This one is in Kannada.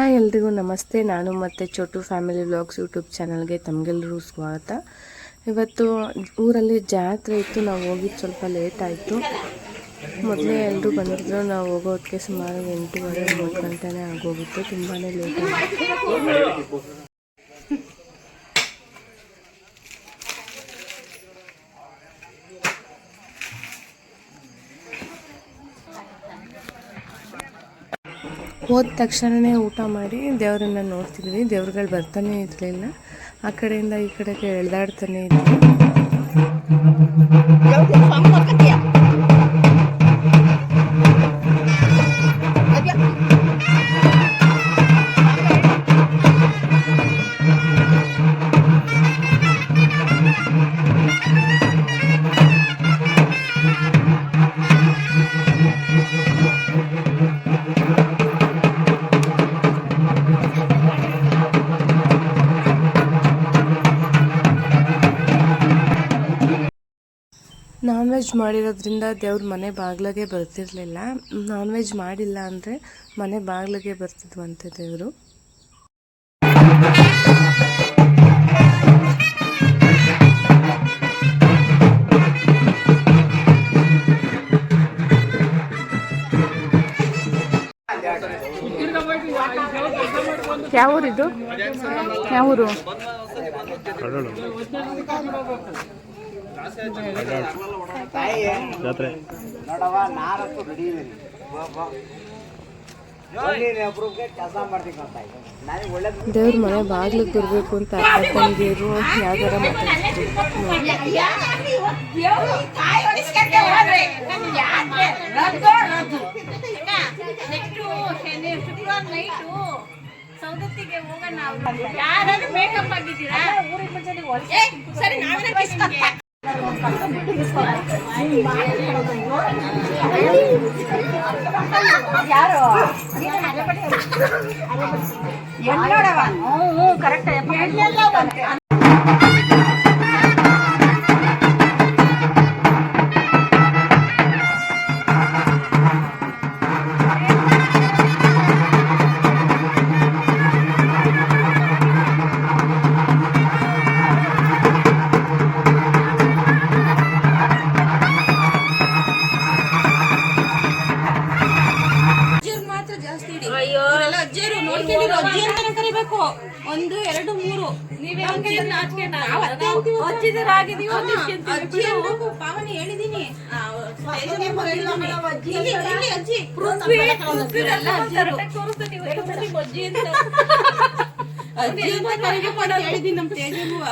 ಹಾಯ್ ಎಲ್ರಿಗೂ ನಮಸ್ತೆ. ನಾನು ಮತ್ತು ಚೋಟು ಫ್ಯಾಮಿಲಿ ವ್ಲಾಗ್ಸ್ ಯೂಟ್ಯೂಬ್ ಚಾನಲ್ಗೆ ತಮಗೆಲ್ಲರೂ ಸ್ವಾಗತ. ಇವತ್ತು ಊರಲ್ಲಿ ಜಾತ್ರೆ ಇತ್ತು, ನಾವು ಹೋಗಿದ್ದು ಸ್ವಲ್ಪ ಲೇಟ್ ಆಯಿತು. ಮೊದಲೇ ಎಲ್ಲರೂ ಬಂದಿದ್ರು, ನಾವು ಹೋಗೋದಕ್ಕೆ ಸುಮಾರು ಎಂಟೂವರೆ, ಒಂಬತ್ತು ಗಂಟೆನೇ ಆಗೋಗಿತ್ತು ತುಂಬಾ ಲೇಟ್ ಆಯಿತು ಹೋದ ತಕ್ಷಣವೇ ಊಟ ಮಾಡಿ ದೇವರನ್ನ ನೋಡ್ತಿದ್ವಿ. ದೇವ್ರುಗಳು ಬರ್ತಾನೆ ಇರಲಿಲ್ಲ. ಆ ಕಡೆಯಿಂದ ಈ ಕಡೆಗೆ ಎಳ್ದಾಡ್ತಾನೆ ಇದ್ವಿ. ನಾನ್ ವೆಜ್ ಮಾಡಿರೋದ್ರಿಂದ ದೇವ್ರ ಮನೆ ಬಾಗ್ಲಗೆ ಬರ್ತಿರ್ಲಿಲ್ಲ. ನಾನ್ ವೆಜ್ ಮಾಡಿಲ್ಲ ಅಂದರೆ ಮನೆ ಬಾಗ್ಲಗೆ ಬರ್ತಿದ್ವಂತೆ ದೇವರು. ಯಾವ ಊರಿದು? ಯಾವ ಊರು? ಜಾತ್ರೆ. ನೋಡವ್ವ ನಾರತ್ತು ರೆಡಿ ಇದೀನಿ ದೇವ್ರ ಮನೆ ಬಾಗ್ಲಿಗೆ ಬರ್ಬೇಕು ಅಂತ ಸೌದತ್ತಿಗೆ ಹೋಗೋಣ ಯಾರು ಮೇಕಪ್ ಆಗಿದ್ದೀರಾ? ಏ, ಸರಿ ನಾವೇನ ಕಿಸ್ ಯಾರು? ಹ್ಞೂ ಹ್ಞೂ ಕರೆಕ್ಟ್ ಅಜ್ಜಿಯರು ನೋಡ್ಕೊಂಡಿರೋ ಅಜ್ಜಿ ಅಂತಾನೆ ಕರಿಬೇಕು. ಒಂದು ಎರಡು ಮೂರು. ನೀವೇ ಅಜ್ಜಿ ಅನ್ಬೇಕು ಪಾವನಿ ಹೇಳಿದೀನಿ. ಇಲ್ಲಿ, ಅಜ್ಜಿ. ಪೃಥ್ವಿ, ಪೃಥ್ವಿ ಎಲ್ಲ ಅಜ್ಜಿಯರು. ಅಜ್ಜಿ ಅಂತ. ಅಜ್ಜಿ ಅಂತ ಕರಿಬೇಕು ಹೇಳಿದೀನಿ ನಮ್ಮ ತೇಜಗುವ